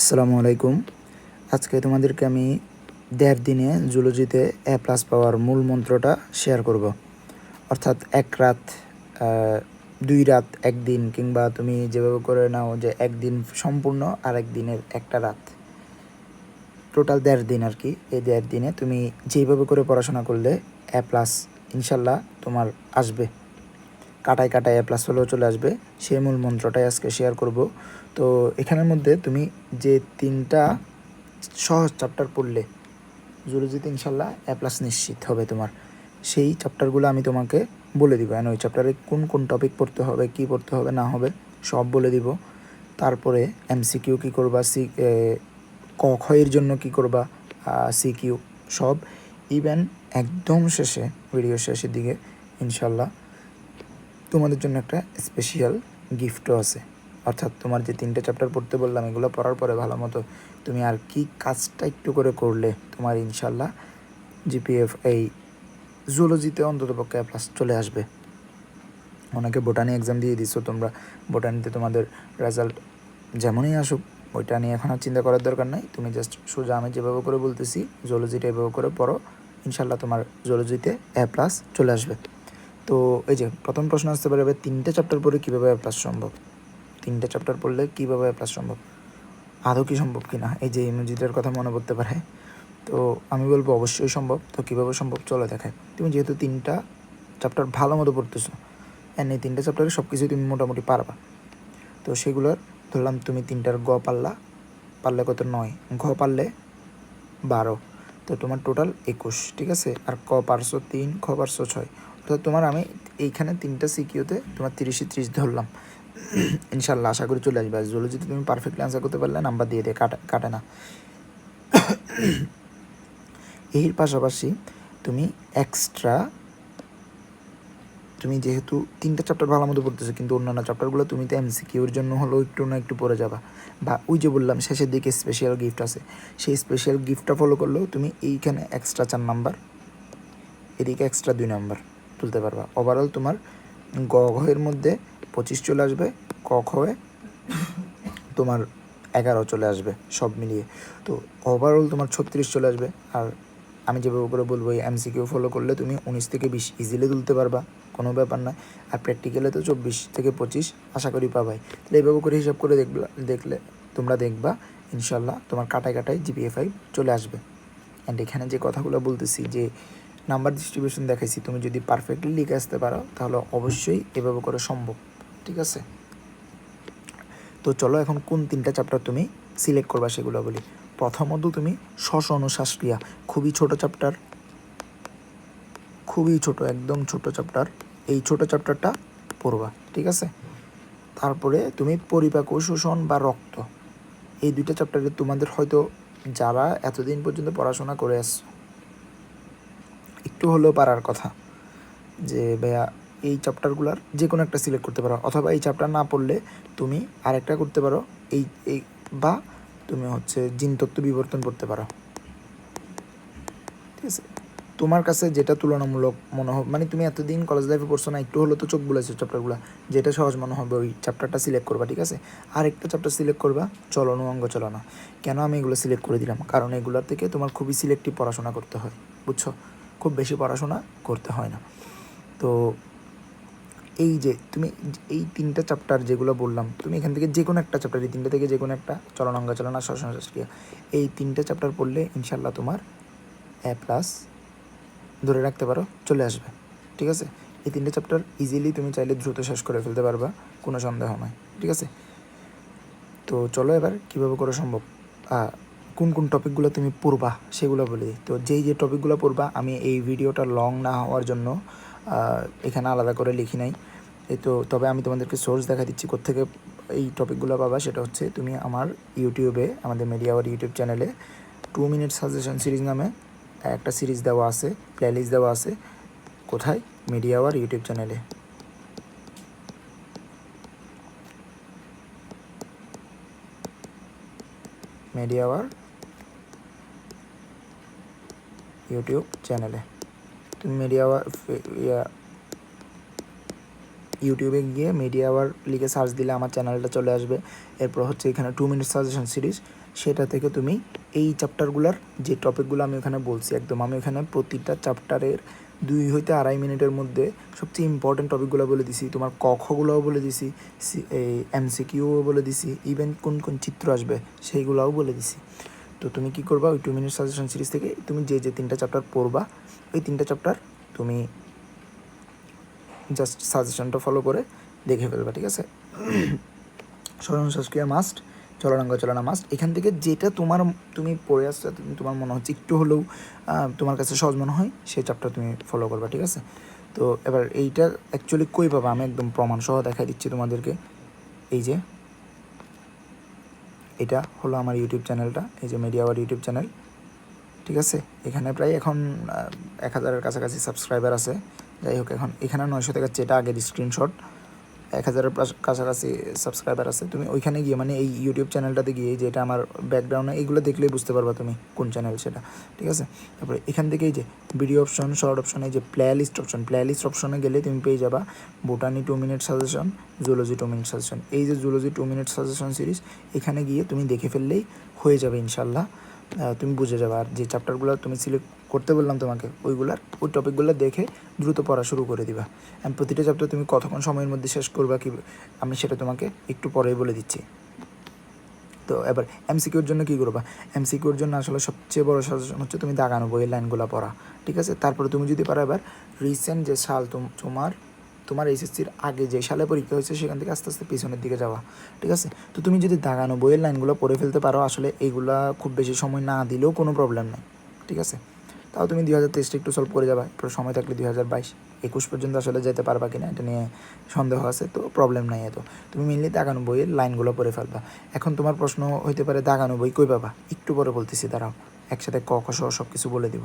আসসালামু আলাইকুম। আজকে তোমাদেরকে আমি দেড় দিনে জুলজিতে এ প্লাস পাওয়ার মূল মন্ত্রটা শেয়ার করব। অর্থাৎ এক রাত দুই রাত, একদিন কিংবা তুমি যেভাবে করে নাও যে একদিন সম্পূর্ণ আর একদিনের একটা রাত। টোটাল দেড় দিন আর কি। এই দেড় দিনে তুমি যেইভাবে করে পড়াশোনা করলে এ প্লাস ইনশাল্লাহ তোমার আসবে। কাটায় কাটায় প্লাস হলেও চলে আসবে। সেই মূল মন্ত্রটাই আজকে শেয়ার করব। তো এখানের মধ্যে তুমি যে তিনটা সহজ চ্যাপ্টার পড়লে জুলজিতে ইনশাল্লাহ এ প্লাস নিশ্চিত হবে তোমার। সেই চ্যাপ্টারগুলো আমি তোমাকে বলে দিব। ওই চ্যাপ্টারে কোন কোন টপিক পড়তে হবে, কি পড়তে হবে, না হবে, সব বলে দিব। তারপরে এমসিকিউ কী করবা সি ক এর জন্য কী করবা সিকিউ সব। ইভেন একদম শেষে ভিডিও শেষের দিকে, ইনশাল্লাহ তোমাদের জন্য একটা স্পেশাল গিফটও আছে। অর্থাৎ তোমার যে তিনটে চ্যাপ্টার পড়তে বললাম, এগুলো পড়ার পরে ভালো মতো তুমি আর কি কাজটা একটু করে করলে, তোমার ইনশাল্লাহ জিপিএফ এই জুলজিতে অন্তত পক্ষে প্লাস চলে আসবে। অনেকে বোটানি এক্সাম দিয়ে দিচ্ছ তোমরা বোটানিতে তোমাদের রেজাল্ট যেমনই আসুক, ওইটা নিয়ে এখন আর চিন্তা করার দরকার নাই। তুমি জাস্ট সোজা আমি যেভাবে করে বলতেছি জুলজিটা এভাবে করে পড়ো, ইনশাল্লাহ তোমার জুলজিতে এ প্লাস চলে আসবে। তো এই যে প্রথম প্রশ্ন আসতে পারে তিনটে চ্যাপ্টার পড়ে কীভাবে এ প্লাস সম্ভব? তিনটে চ্যাপ্টার পড়লে কীভাবে এ প্লাস সম্ভব? আদৌ কি সম্ভব কি না এই যে ইমোজিটার কথা মনে পড়তে পারে। তো আমি বলব অবশ্যই সম্ভব। তো কীভাবে সম্ভব? চলে দেখায় তুমি যেহেতু তিনটা চ্যাপ্টার ভালো মতো পড়তেছো অ্যান্ড এই তিনটা চ্যাপ্টারে সব কিছুই তুমি মোটামুটি পারবা। তো সেগুলোর ধরলাম তুমি তিনটার গ পারলা, পারলে কত? নয়। ঘ পারলে বারো। তো তোমার টোটাল একুশ, ঠিক আছে? আর ক পারছ? তিন, খ পারছ? ছয়। অর্থাৎ তোমার আমি এইখানে তিনটা সিকিউতে তোমার তিরিশে ত্রিশ ধরলাম। ইনশাল্লাহ আশা করি চলে আসবে। আর জুলজিতে তুমি পারফেক্টলি আনসার করতে পারলে নাম্বার দিয়ে দিয়ে কাটে কাটে না। এর পাশাপাশি তুমি এক্সট্রা তুমি যেহেতু তিনটা চ্যাপ্টার ভালো মতো পড়তেছো, কিন্তু অন্যান্য চ্যাপ্টারগুলো তুমি তো এমসিকিউর জন্য হলেও একটু না একটু পড়ে যাবা। বা ওই যে বললাম, শেষের দিকে স্পেশাল গিফট আছে। সেই স্পেশাল গিফটটা ফলো করলেও তুমি এইখানে এক্সট্রা চার নাম্বার এদিকে এক্সট্রা দুই নাম্বার তুলতে পারবা। ওভারঅল তোমার গ ঘয়ের মধ্যে পঁচিশ চলে আসবে, ক খয়ে তোমার এগারো চলে আসবে সব মিলিয়ে। তো ওভারঅল তোমার ছত্রিশ চলে আসবে। আর আমি যেভাবে করে বলব, এই এমসিকিউ ফলো করলে তুমি উনিশ থেকে বিশ ইজিলি তুলতে পারবা, কোনো ব্যাপার না আর প্র্যাকটিক্যালে তো চব্বিশ থেকে পঁচিশ আশা করি পাবাই। তাহলে এইভাবে করে হিসাব করে দেখবে দেখলে তোমরা দেখবা ইনশাল্লাহ তোমার কাটায় কাটায় জিপিএ ফাইভ চলে আসবে। অ্যান্ড এখানে যে কথাগুলো বলতেছি যে নাম্বার ডিস্ট্রিবিউশন দেখাইছি, তুমি যদি পারফেক্টলি লিখে আসতে পারো, তাহলে অবশ্যই এভাবে করে সম্ভব, ঠিক আছে? তো চলো এখন কোন তিনটা চ্যাপ্টার তুমি সিলেক্ট করবা সেগুলো বলি। প্রথমত তুমি শ্বসন ও শ্বাসক্রিয়া খুবই ছোট চ্যাপ্টার খুবই ছোট, একদম ছোট চ্যাপ্টার এই ছোট চ্যাপ্টারটা পড়বা, ঠিক আছে? তারপরে তুমি পরিপাক ও শোষণ বা রক্ত, এই দুইটা চ্যাপ্টারে তোমাদের হয়তো যারা এতদিন পর্যন্ত পড়াশোনা করে আসছো একটু হলেও পারার কথা। যে, ভাইয়া, এই চ্যাপ্টারগুলার যে কোনো একটা সিলেক্ট করতে পারো। অথবা এই চ্যাপ্টার না পড়লে তুমি আরেকটা করতে পারো। এই এই, বা তুমি হচ্ছে জিন তত্ত্ব বিবর্তন করতে পারো। ঠিক আছে? তোমার কাছে যেটা তুলনামূলক মনে হবে মানে তুমি এতদিন কলেজ লাইফে পড়ছো না, একটু হলো তো চোখ বলেছ চ্যাপ্টারগুলো। যেটা সহজ মনে হবে ওই চ্যাপ্টারটা সিলেক্ট করবা, ঠিক আছে? আর একটা চ্যাপ্টার সিলেক্ট করবা চলন অঙ্গ চলনা কেন আমি এগুলো সিলেক্ট করে দিলাম? কারণ এগুলোর থেকে তোমার খুবই সিলেক্টিভ পড়াশোনা করতে হয়, বুঝছ? খুব বেশি পড়াশোনা করতে হয় না। তো এই যে তুমি এই তিনটা চ্যাপ্টার যেগুলো বললাম, তুমি এখান থেকে যে কোনো একটা চ্যাপ্টার এই তিনটা থেকে যে কোনো একটা চলন চলনাঙ্গ চলনা শ্বসন শাস্ত্রীয়, এই তিনটা চ্যাপ্টার পড়লে ইনশাল্লাহ তোমার এ প্লাস ধরে রাখতে পারো, চলে আসবে। ঠিক আছে? এই তিনটে চ্যাপ্টার ইজিলি তুমি চাইলে দ্রুত শেষ করে ফেলতে পারবা, কোনো সন্দেহ নয় ঠিক আছে? তো চলো এবার কীভাবে করা সম্ভব? কোন কোন টপিকগুলো তুমি পড়বা সেগুলো বলে দিই। তো যেই যে টপিকগুলো পড়বা, আমি এই ভিডিওটা লং না হওয়ার জন্য এখানে আলাদা করে লিখি নাই। এই তো, তবে আমি তোমাদেরকে সোর্স দেখা দিচ্ছি কোত্থেকে এই টপিকগুলো পাবা। সেটা হচ্ছে তুমি আমার ইউটিউবে আমাদের মিডিয়া মিডিয়াওয়ার ইউটিউব চ্যানেলে টু মিনিট সাজেশন সিরিজ নামে একটা সিরিজ দেওয়া আছে প্লেলিস্ট দেওয়া আছে, কোথায়? মিডিয়া মিডিয়াওয়ার ইউটিউব চ্যানেলে মিডিয়াওয়ার ইউটিউব চ্যানেলে তুমি মিডিয়াওয়ার ইয়া ইউটিউবে গিয়ে মিডিয়া আওয়ার লিখে সার্চ দিলে আমার চ্যানেলটা চলে আসবে। এরপর হচ্ছে এখানে টু মিনিট সাজেশন সিরিজ সেটা থেকে তুমি এই চ্যাপ্টারগুলোর যে টপিকগুলো আমি ওখানে বলছি একদম, আমি ওখানে প্রতিটা চ্যাপ্টারের দুই হইতে আড়াই মিনিটের মধ্যে সবচেয়ে ইম্পর্টেন্ট টপিকগুলো বলে দিছি, তোমার ক খগুলোও বলে দিছি এমসিকিউও বলে দিছি ইভেন কোন কোন চিত্র আসবে সেইগুলোও বলে দিছি। তো তুমি কি করবা, ওই টু মিনিট সাজেশন সিরিজ থেকে তুমি যে যে তিনটা চ্যাপ্টার পড়বা, ওই তিনটা চ্যাপ্টার তুমি জাস্ট সাজেশনটা ফলো করে দেখে ফেলবা, ঠিক আছে? স্মরণ শ্বাসক্রিয়া মাস্ট চলনাঙ্গ চলনা মাস্ট এখান থেকে যেটা তোমার, তুমি পড়ে আসছো তুমি, তোমার মনে হচ্ছে একটু হলেও তোমার কাছে সহজ মনে হয়, সেই চাপটা তুমি ফলো করবা, ঠিক আছে? তো এবার এইটা অ্যাকচুয়ালি কই পাবা? আমি একদম প্রমাণ সহ দেখাই দিচ্ছি তোমাদেরকে। এই যে, এটা হলো আমার ইউটিউব চ্যানেলটা এই যে মিডিয়া আওয়ার ইউটিউব চ্যানেল ঠিক আছে? এখানে প্রায় এখন এক হাজারের কাছাকাছি সাবস্ক্রাইবার আছে। যাই হোক, এখন এখানে নয়শো দেখাচ্ছে এটা আগের স্ক্রিনশট এক হাজারের কাছাকাছি সাবস্ক্রাইবার আছে, তুমি ওইখানে গিয়ে মানে এই ইউটিউব চ্যানেলটাতে গিয়ে যে এটা আমার ব্যাকগ্রাউন্ডে এইগুলো দেখলেই বুঝতে পারবা তুমি কোন চ্যানেল সেটা, ঠিক আছে? তারপরে এখান থেকে এই যে ভিডিও অপশন শর্ট অপশন এই যে playlist option playlist অপশনে গেলে তুমি পেয়ে যাবা botany two minute suggestion zoology two minute suggestion এই যে zoology two minute suggestion series এখানে গিয়ে তুমি দেখে ফেললেই হয়ে যাবে ইনশাল্লাহ। তুমি বুঝে যাবে। আর যে চ্যাপ্টারগুলো তুমি সিলেক্ট করতে বললাম তোমাকে, ওইগুলার, ওই টপিকগুলো দেখে দ্রুত পড়া শুরু করে দিবা। আমি প্রতিটা চ্যাপ্টার তুমি কতক্ষণ সময়ের মধ্যে শেষ করবা কি, আমি সেটা তোমাকে একটু পরেই বলে দিচ্ছি। তো এবার এমসিকিউর জন্য কী করবা? এমসিকিউর জন্য আসলে সবচেয়ে বড় সাজেশন হচ্ছে তুমি দাগানো বইয়ের লাইনগুলো পড়া, ঠিক আছে? তারপরে তুমি যদি পারো এবার রিসেন্ট যে সাল তুম- তোমার তোমার এইচএসসির আগে যে সালে পরীক্ষা হয়েছে, সেখান থেকে আস্তে আস্তে পিছনের দিকে যাওয়া, ঠিক আছে? তো তুমি যদি দাগানো বইয়ের লাইনগুলো পড়ে ফেলতে পারো, আসলে এইগুলা খুব বেশি সময় না দিলেও কোনো প্রবলেম নেই, ঠিক আছে? তাও তুমি দুই হাজার তেইশটা একটু সলভ করে যাবা এরপর সময় থাকলে দুই হাজার বাইশ, একুশ পর্যন্ত আসলে যেতে পারবা কিনা এটা নিয়ে সন্দেহ আছে, তো প্রবলেম নাই এত। তুমি মেনলি দাগানো বইয়ের লাইনগুলো পড়ে ফেলবা। এখন তোমার প্রশ্ন হইতে পারে দাগানো বই কই পাবা? একটু পরে বলতেছি, দাঁড়াও, একসাথে ক, খ সহ সব কিছু বলে দিব।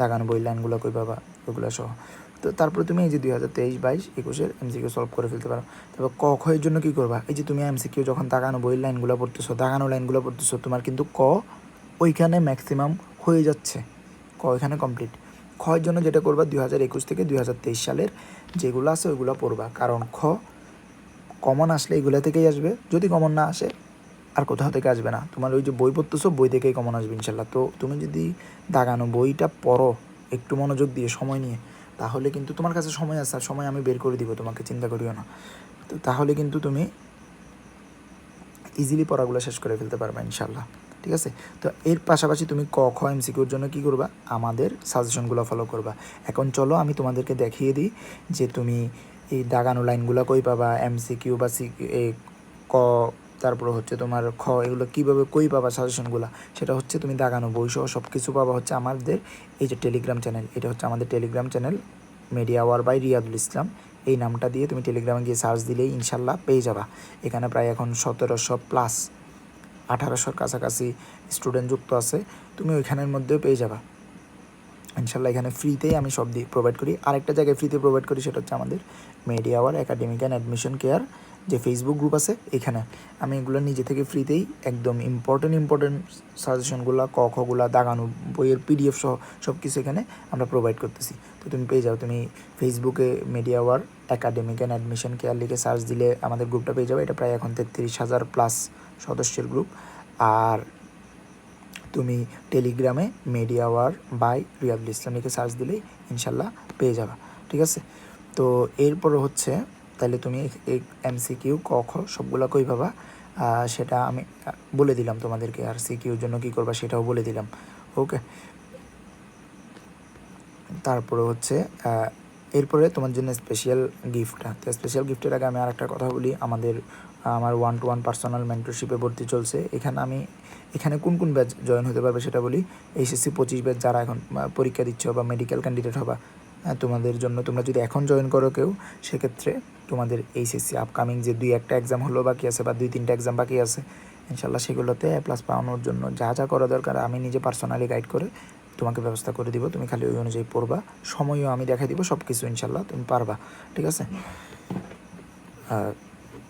দাগানো বই লাইনগুলো কই পাবা? ওগুলো সহ। তো তারপরে তুমি এই যে দুই হাজার তেইশ, বাইশ, একুশের এমসিকিউ সলভ করে ফেলতে পারো। তারপর ক এর জন্য কী করবা? এই যে তুমি এমসিকিউ যখন দাগানো বইয়ের লাইনগুলো পড়তেছো দাগানো লাইনগুলো পড়তেছো, তোমার কিন্তু ক ওইখানে ম্যাক্সিমাম হয়ে যাচ্ছে। ক এখানে কমপ্লিট খয়ের জন্য যেটা করবা, দুই হাজার একুশ থেকে দুই হাজার তেইশ সালের যেগুলো আছে ওইগুলো পড়বা। কারণ খ কমন আসলে এগুলো থেকেই আসবে। যদি কমন না আসে, আর কোথাও থেকে আসবে না। তোমার ওই যে বই পড়তেছো, বই থেকেই কমন আসবে ইনশাল্লাহ। তো তুমি যদি দাগানো বইটা পড়ো, একটু মনোযোগ দিয়ে, সময় নিয়ে তাহলে কিন্তু তোমার কাছে সময় আছে, আর সময় আমি বের করে দিব, তোমাকে চিন্তা করিও না। তো তাহলে কিন্তু তুমি ইজিলি পড়াগুলো শেষ করে ফেলতে পারবে ইনশাল্লাহ ঠিক আছে? তো এর পাশাপাশি তুমি ক, খ এমসিকিউর জন্য কি করবা? আমাদের সাজেশনগুলো ফলো করবা। এখন চলো, আমি তোমাদেরকে দেখিয়ে দিই যে তুমি এই দাগানো লাইনগুলো কই পাবা এমসিকিউ বা সি ক তারপরে হচ্ছে তোমার খ, এগুলো কীভাবে কই পাবা সাজেশনগুলো সেটা হচ্ছে তুমি দাগানো বইসহ সব কিছু পাবা হচ্ছে আমাদের এই যে টেলিগ্রাম চ্যানেল এটা হচ্ছে আমাদের telegram channel media war by Riadul Islam এই নামটা দিয়ে তুমি টেলিগ্রামে গিয়ে সার্চ দিলেই ইনশাল্লাহ পেয়ে যাবা। এখানে প্রায় এখন সতেরোশো প্লাস আঠারোশোর কাছাকাছি স্টুডেন্ট যুক্ত আছে। তুমি ওইখানের মধ্যেও পেয়ে যাবা। ইনশাল্লাহ এখানে ফ্রিতেই আমি সব দিয়ে প্রোভাইড করি। আরেকটা জায়গায় ফ্রিতে প্রোভাইড করি সেটা হচ্ছে আমাদের media hour academic and admission care যে ফেসবুক গ্রুপ আছে এখানে। আমি এগুলো নিজে থেকে ফ্রিতেই একদম ইম্পর্টেন্ট ইম্পর্টেন্ট সাজেশনগুলো ক খগুলো দাগানো, বইয়ের পিডিএফ সহ সব কিছু এখানে আমরা প্রোভাইড করতেছি। তো তুমি পেয়ে যাও, তুমি ফেসবুকে media hour academic and admission care লিখে সার্চ দিলে আমাদের গ্রুপটা পেয়ে যাবে। এটা প্রায় এখন তেত্রিশ হাজার প্লাস সদস্যের গ্রুপ আর তুমি টেলিগ্রামে মিডিয়া ওয়ার বাই রিয়াদুল ইসলামীকে সার্চ দিলেই ইনশাল্লাহ পেয়ে যাবা, ঠিক আছে? তো এরপর হচ্ছে, তাহলে তুমি এই এমসিকিউ ক, খ, সবগুলো কই পাবা? সেটা আমি বলে দিলাম তোমাদেরকে, আর সিকিউর জন্য কী করবা সেটাও বলে দিলাম, ওকে? তারপরে হচ্ছে এরপরে তোমার জন্য স্পেশাল গিফটটা স্পেশাল গিফটের আগে আমি আর একটা কথা বলি, আমাদের আমার ওয়ান টু ওয়ান পার্সোনাল মেন্টরশিপে ভর্তি চলছে। এখানে আমি, এখানে কোন কোন ব্যাচ জয়েন হতে পারবে সেটা বলি। এইচএসসি পঁচিশ ব্যাচ যারা এখন পরীক্ষা দিচ্ছ বা মেডিকেল ক্যান্ডিডেট হবা তোমাদের জন্য তোমরা যদি এখন জয়েন করো কেউ, সেক্ষেত্রে তোমাদের এইচএসসি আপকামিং যে দুই একটা এক্সাম হলো বাকি আছে বা দুই তিনটা এক্সাম বাকি আছে, ইনশাল্লাহ সেগুলোতে প্লাস পাওয়ানোর জন্য যা যা করা দরকার আমি নিজে পার্সোনালি গাইড করে তোমাকে ব্যবস্থা করে দিব। তুমি খালি ওই অনুযায়ী পড়বা, সময়ও আমি দেখাই দিব সব কিছু ইনশাল্লাহ তুমি পারবা, ঠিক আছে?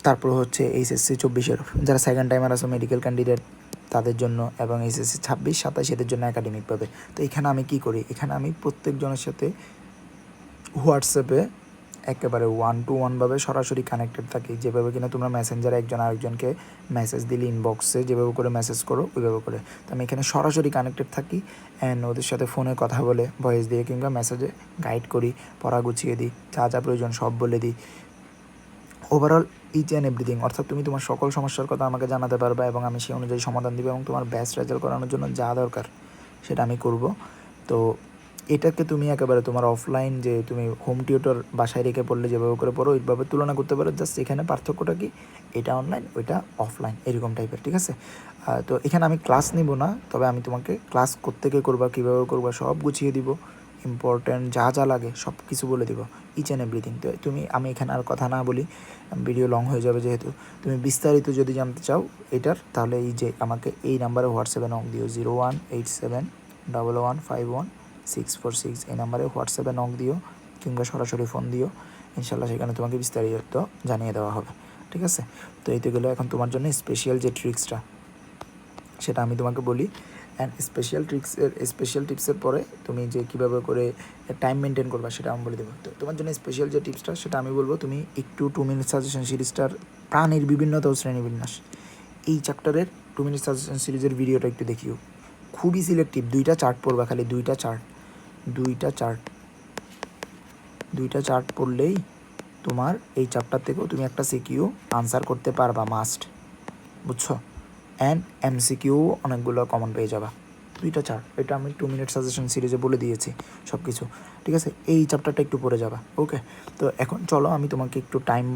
তারপর হচ্ছে এইচএসসি চব্বিশের, যারা সেকেন্ড টাইমার আছে মেডিকেল ক্যান্ডিডেট তাদের জন্য এবং এইচএসসি ছাব্বিশ, সাতাশ এদের জন্য একাডেমিক পাবে। তো এখানে আমি কি করি? এখানে আমি প্রত্যেকজনের সাথে হোয়াটসঅ্যাপে একেবারে ওয়ান টু ওয়ানভাবে সরাসরি কানেক্টেড থাকি। যেভাবে কিনা তোমরা মেসেঞ্জারে একজন আরেকজনকে মেসেজ দিলে ইনবক্সে যেভাবে করে মেসেজ করো, ওইভাবে করে। তো আমি এখানে সরাসরি কানেক্টেড থাকি অ্যান্ড ওদের সাথে ফোনে কথা বলে ভয়েস দিয়ে কিংবা মেসেজে গাইড করি, পড়া গুছিয়ে দিই, যা যা প্রয়োজন সব বলে দিই। ওভারঅল ইচ অ্যান্ড এভরিথিং অর্থাৎ তুমি তোমার সকল সমস্যার কথা আমাকে জানাতে পারবে এবং আমি সেই অনুযায়ী সমাধান দিব এবং তোমার বেস্ট রেজাল্ট করানোর জন্য যা দরকার সেটা আমি করব। তো এটাকে তুমি একেবারে তোমার অফলাইন যে তুমি হোম টিউটর বাসায় রেখে পড়লে যেভাবে করে পড়ো, ওইভাবে তুলনা করতে পারো। জাস্ট এখানে পার্থক্যটা কি? এটা অনলাইন ওইটা অফলাইন এরকম টাইপের ঠিক আছে? তো এখানে আমি ক্লাস নিব না, তবে আমি তোমাকে ক্লাস কোত্থেকে করবা, কীভাবে করবা, সব গুছিয়ে দিব। ইম্পর্ট্যান্ট যা যা লাগে সব কিছু বলে দিব। ইচ অ্যান্ড এভরিথিং তো তুমি, আমি এখানে আর কথা না বলি ভিডিও লং হয়ে যাবে যেহেতু। তুমি বিস্তারিত যদি জানতে চাও এটার, তাহলে এই যে আমাকে এই নাম্বারে হোয়াটসঅ্যাপে নক দিও। Zero one eight seven double one five one six four six এই নাম্বারে হোয়াটসঅ্যাপে নক দিও, কিংবা সরাসরি ফোন দিও। ইনশাল্লাহ সেখানে তোমাকে বিস্তারিত জানিয়ে দেওয়া হবে। ঠিক আছে? তো এই তো গেলো এখন তোমার জন্য স্পেশাল যে ট্রিক্সটা সেটা আমি তোমাকে বলি। অ্যান্ড স্পেশাল ট্রিক্সের স্পেশাল টিপসের পরে তুমি যে কীভাবে করে টাইম মেনটেন করবা সেটা আমি বলে দেবো। তো তোমার জন্য স্পেশাল যে টিপসটা সেটা আমি বলব, তুমি একটু টু মিনিট সাজেশন সিরিজটার প্রাণীর বিভিন্নতা ও শ্রেণীবিন্যাস এই চ্যাপ্টারের টু মিনিট সাজেশন সিরিজের ভিডিওটা একটু দেখিও। খুবই সিলেক্টিভ দুইটা চার্ট পড়বা খালি, দুইটা চার্ট দুইটা চার্ট দুইটা চার্ট পড়লেই তোমার এই চ্যাপ্টার থেকেও তুমি একটা সিকিউ আনসার করতে পারবা মাস্ট বুঝছ? অ্যান্ড এমসিকিউ অনেকগুলো কমন পেয়ে যাবা। দুইটা চার্ট এটা আমি টু মিনিট সাজেশন সিরিজে বলে দিয়েছি সব কিছু ঠিক আছে? এই চ্যাপ্টারটা একটু পড়ে যাবা ওকে তো এখন চলো আমি তোমাকে একটু টাইম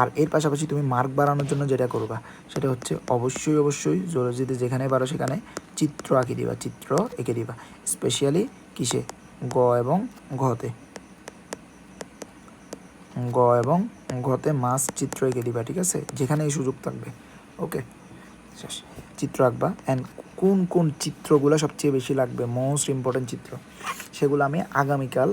আর এর পাশাপাশি তুমি মার্ক বাড়ানোর জন্য যেটা করবা, সেটা হচ্ছে অবশ্যই অবশ্যই জোরজিতে যেখানে পারো সেখানে চিত্র আঁকি দিবা, চিত্র এঁকে দিবা স্পেশালি কিসে? গ এবং ঘতে। গ এবং ঘতে মাছ চিত্র এঁকে দিবা, ঠিক আছে? যেখানে এই সুযোগ থাকবে ওকে শেষ। চিত্র আঁকবা। অ্যান্ড কোন কোন চিত্রগুলো সবচেয়ে বেশি লাগবে? মোস্ট ইম্পর্টেন্ট চিত্র। সেগুলো আমি আগামীকাল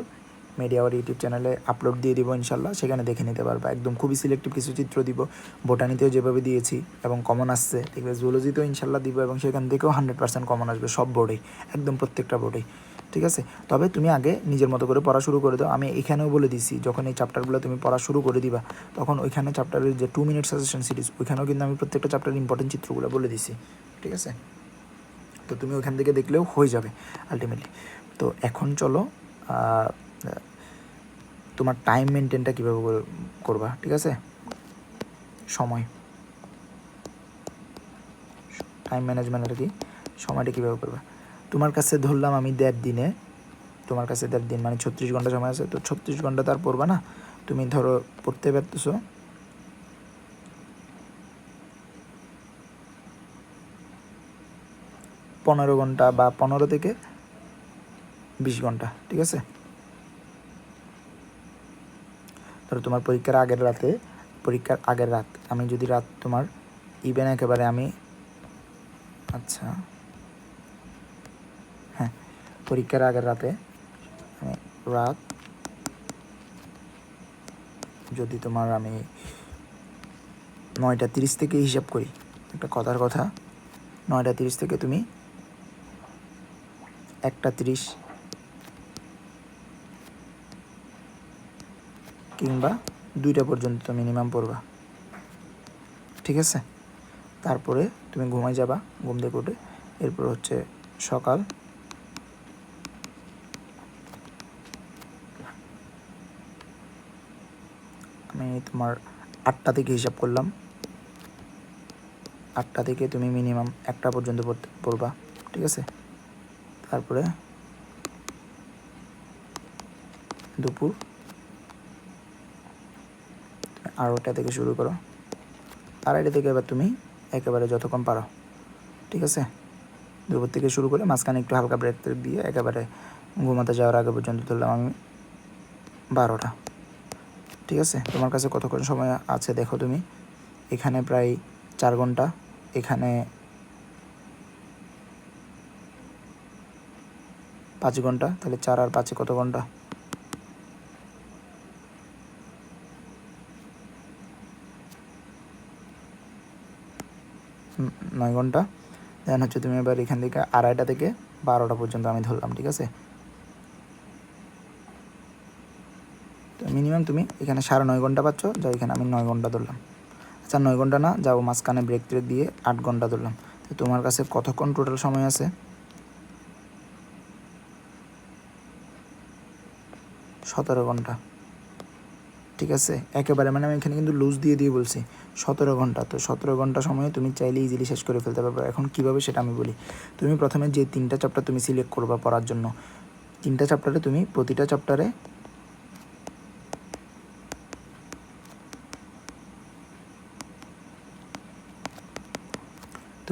মিডিয়া আওয়ার ইউটিউব চ্যানেলে আপলোড দিয়ে দিব ইনশাল্লাহ। সেখানে দেখে নিতে পারবা। একদম খুবই সিলেক্টিভ কিছু চিত্র দিব। বোটানিতেও যেভাবে দিয়েছি এবং কমন আসছে। দেখবে জুলজিতেও ইনশাল্লাহ দিব এবং সেখান থেকেও হান্ড্রেড পার্সেন্ট কমন আসবে। সব বোর্ডেই একদম প্রত্যেকটা বোর্ডেই ঠিক আছে? তবে তুমি আগে নিজের মতো করে পড়া শুরু করে দাও। আমি এখানেও বলে দিছি, যখন এই চ্যাপ্টারগুলো তুমি পড়া শুরু করে দিবা, তখন ওইখানে চ্যাপ্টারের যে টু মিনিট সাজেশন সিরিজ ওইখানেও কিন্তু আমি প্রত্যেকটা চ্যাপ্টারের ইম্পর্টেন্ট চিত্রগুলো বলে দিছি। ঠিক আছে? তো তুমি ওইখান থেকে দেখলেও হয়ে যাবে আলটিমেটলি তো এখন চলো তোমার টাইম মেনটেনটা কীভাবে করে- করবা, ঠিক আছে? সময়। টাইম ম্যানেজমেন্টের কি, সময়টা কীভাবে করবা? তোমার কাছে ধরলাম আমি দেড় দিনে। তোমার কাছে দেড় দিন মানে ছত্রিশ ঘণ্টা সময় আছে, তো ছত্রিশ ঘণ্টা তার পড়বা না? তুমি ধরো পড়তে পারতেছো। পনেরো ঘণ্টা বা পনেরো থেকে বিশ ঘণ্টা, ঠিক আছে? ধরো তোমার পরীক্ষার আগের রাতে, পরীক্ষার আগের রাত, আমি যদি রাত তোমার ইভেন একেবারে আমি আচ্ছা। পরীক্ষার আগের রাতে রাত, যদি তোমার আমি নয়টা তিরিশ থেকে হিসাব করি, একটা কথার কথা, নয়টা তিরিশ থেকে তুমি একটা তিরিশ কিংবা দুইটা পর্যন্ত মিনিমাম পড়বা। ঠিক আছে? তারপরে তুমি ঘুমাই যাবা, ঘুম থেকে উঠে, এরপর হচ্ছে সকাল আমি তোমার আটটা থেকে হিসাব করলাম। আটটা থেকে তুমি মিনিমাম একটা পর্যন্ত পড়বা, ঠিক আছে? তারপরে দুপুর। আড়াইটা থেকে শুরু করো। আড়াইটা থেকে এবার তুমি একেবারে যতক্ষণ পারো, ঠিক আছে? দুপুর থেকে শুরু করে মাঝখানে একটু হালকা ব্রেক দিয়ে একেবারে ঘুমাতে যাওয়ার আগে পর্যন্ত ধরলাম আমি বারোটা। ঠিক আছে? তোমার কাছে কতক্ষণ সময় আছে দেখো তুমি। এখানে প্রায় চার ঘণ্টা। এখানে পাঁচ ঘণ্টা। তাহলে চার আর পাঁচে কত ঘণ্টা? নয় ঘণ্টা। দেন হচ্ছে তুমি এবার এখান থেকে আড়াইটা থেকে বারোটা পর্যন্ত আমি ধরলাম, ঠিক আছে? তো মিনিমাম তুমি এখানে সাড়ে নয় ঘণ্টা পাচ্ছ, যাও এখানে আমি নয় ঘণ্টা ধরলাম। আচ্ছা নয় ঘণ্টা না, যাও মাঝখানে ব্রেক ট্রেক দিয়ে আট ঘণ্টা ধরলাম। তো তোমার কাছে কতক্ষণ টোটাল সময় আছে? সতেরো ঘণ্টা। ঠিক আছে? একেবারে মানে আমি এখানে কিন্তু লুজ দিয়ে দিয়ে বলছি, সতেরো ঘণ্টা। তো সতেরো ঘণ্টা সময়ে তুমি চাইলে ইজিলি শেষ করে ফেলতে পারবে। এখন কীভাবে সেটা আমি বলি। তুমি প্রথমে যে তিনটা চ্যাপ্টার তুমি সিলেক্ট করবা পড়ার জন্য, তিনটা চ্যাপ্টারে তুমি প্রতিটা চ্যাপ্টারে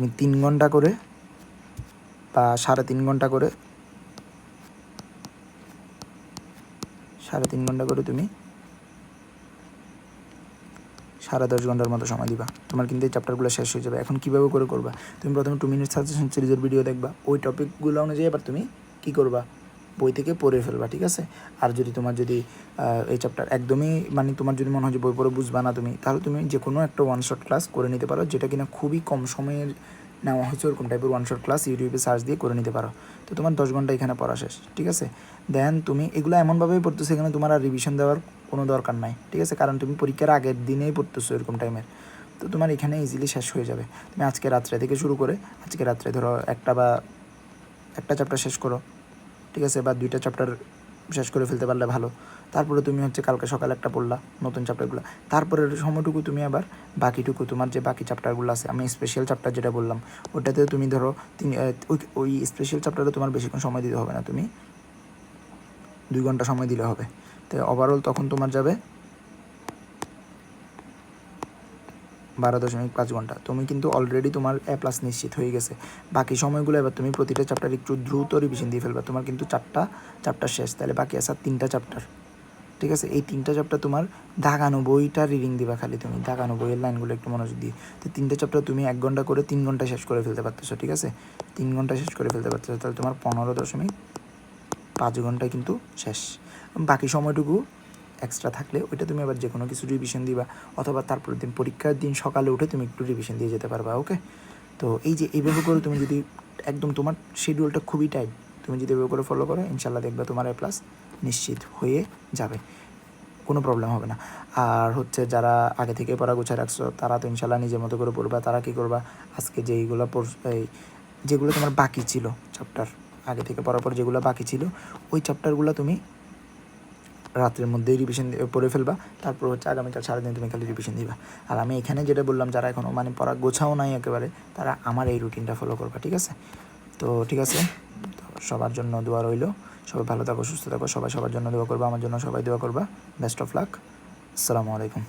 তুমি তিন ঘণ্টা করে বা সাড়ে তিন ঘণ্টা করে, সাড়ে তিন ঘণ্টা করে তুমি সাড়ে দশ ঘণ্টার মতো সময় দিবা। তোমার কিন্তু এই চ্যাপ্টারগুলো শেষ হয়ে যাবে। এখন কীভাবে করে করবা? তুমি প্রথমে টু মিনিট সাজেশন সিরিজের ভিডিও দেখবা। ওই টপিকগুলো অনুযায়ী এবার তুমি কী করবা? বই থেকে পড়ে ফেলবা, ঠিক আছে? আর যদি তোমার যদি এই চ্যাপ্টার একদমই মানে তোমার যদি মনে হয় যে বই পড়ে বুঝবা না তুমি, তাহলে তুমি যে কোনো একটা ওয়ান শট ক্লাস করে নিতে পারো, যেটা কিনা খুবই কম সময়ের নেওয়া হয়েছে, ওরকম টাইপের ওয়ান শট ক্লাস ইউটিউবে সার্চ দিয়ে করে নিতে পারো। তো তোমার দশ ঘণ্টা এখানে পড়া শেষ, ঠিক আছে? দেন তুমি এগুলো এমনভাবেই পড়তেছো এখানে তোমার আর রিভিশন দেওয়ার কোনো দরকার নাই, ঠিক আছে? কারণ তুমি পরীক্ষার আগের দিনেই পড়তেছো এরকম টাইমের তো তোমার এখানে ইজিলি শেষ হয়ে যাবে। তুমি আজকে রাত্রে থেকে শুরু করে, আজকে রাত্রে ধরো একটা বা একটা চ্যাপ্টার শেষ করো। ঠিক আছে, বা দুইটা চ্যাপ্টার শেষ করে ফেলতে পারলে ভালো। তারপরে তুমি হচ্ছে কালকে সকালে একটা পড়লা নতুন চ্যাপ্টারগুলো তারপরে সময়টুকু তুমি আবার বাকিটুকু, তোমার যে বাকি চ্যাপ্টারগুলো আছে, আমি স্পেশাল চ্যাপ্টার যেটা বললাম ওটাতে তুমি ধরো ওই স্পেশাল চ্যাপ্টারে তোমার বেশিক্ষণ সময় দিতে হবে না, তুমি দুই ঘণ্টা সময় দিলে হবে। তো ওভারঅল তখন তোমার যাবে বারো দশমিক পাঁচ ঘণ্টা। তুমি কিন্তু অলরেডি তোমার এ প্লাস নিশ্চিত হয়ে গেছে। বাকি সময়গুলো এবার তুমি প্রতিটা চ্যাপ্টার একটু দ্রুত রিভিশন দিয়ে ফেলবে। তোমার কিন্তু চারটা চ্যাপ্টার শেষ। তাহলে বাকি আছে তিনটা চ্যাপ্টার ঠিক আছে? এই তিনটা চ্যাপ্টার তোমার দাগানো বইটা রিডিং দিবা খালি তুমি। দাগানো বইয়ের লাইনগুলো একটু মনোযোগ দিয়ে। তো তিনটা চ্যাপ্টার তুমি এক ঘণ্টা করে তিন ঘণ্টা শেষ করে ফেলতে পারতেছো। ঠিক আছে? তিন ঘণ্টা শেষ করে ফেলতে পারতেছো। তাহলে তোমার পনেরো দশমিক পাঁচ ঘন্টায় কিন্তু শেষ। বাকি সময়টুকু এক্সট্রা থাকলে ওইটা তুমি আবার যে কোনো কিছু রিভিশন দিবা অথবা তারপরের দিন পরীক্ষার দিন সকালে উঠে তুমি একটু রিভিশন দিয়ে যেতে পারবা ওকে তো এই যে এইভাবে করে তুমি যদি একদম তোমার শিডিউলটা খুবই টাইট তুমি যদি এভাবে করে ফলো করো ইনশাল্লাহ দেখবে তোমার এ প্লাস নিশ্চিত হয়ে যাবে। কোনো প্রবলেম হবে না। আর হচ্ছে যারা আগে থেকে পড়া গুছায় রাখছো, তারা তো ইনশাল্লাহ নিজের মতো করে পড়বা, তারা কী করবা? আজকে যেইগুলো এই যেগুলো তোমার বাকি ছিল চ্যাপ্টার আগে থেকে পড়ার পর যেগুলো বাকি ছিল, ওই চ্যাপ্টারগুলো তুমি রাত্রের মধ্যেই রিভিশন পড়ে ফেলবা। তারপর হচ্ছে আগামীকাল সারাদিন তুমি খালি রিভিশন দিবা। আর আমি এখানে যেটা বললাম, যারা এখনও মানে পড়া গোছাও নাই একেবারে, তারা আমার এই রুটিনটা ফলো করবা, ঠিক আছে? তো ঠিক আছে? সবার জন্য দোয়া রইল। সবাই ভালো থাকো, সুস্থ থাকো, সবাই সবার জন্য দোয়া করবা, আমার জন্য সবাই দোয়া করবা। বেস্ট অফ লাক আসসালামু আলাইকুম।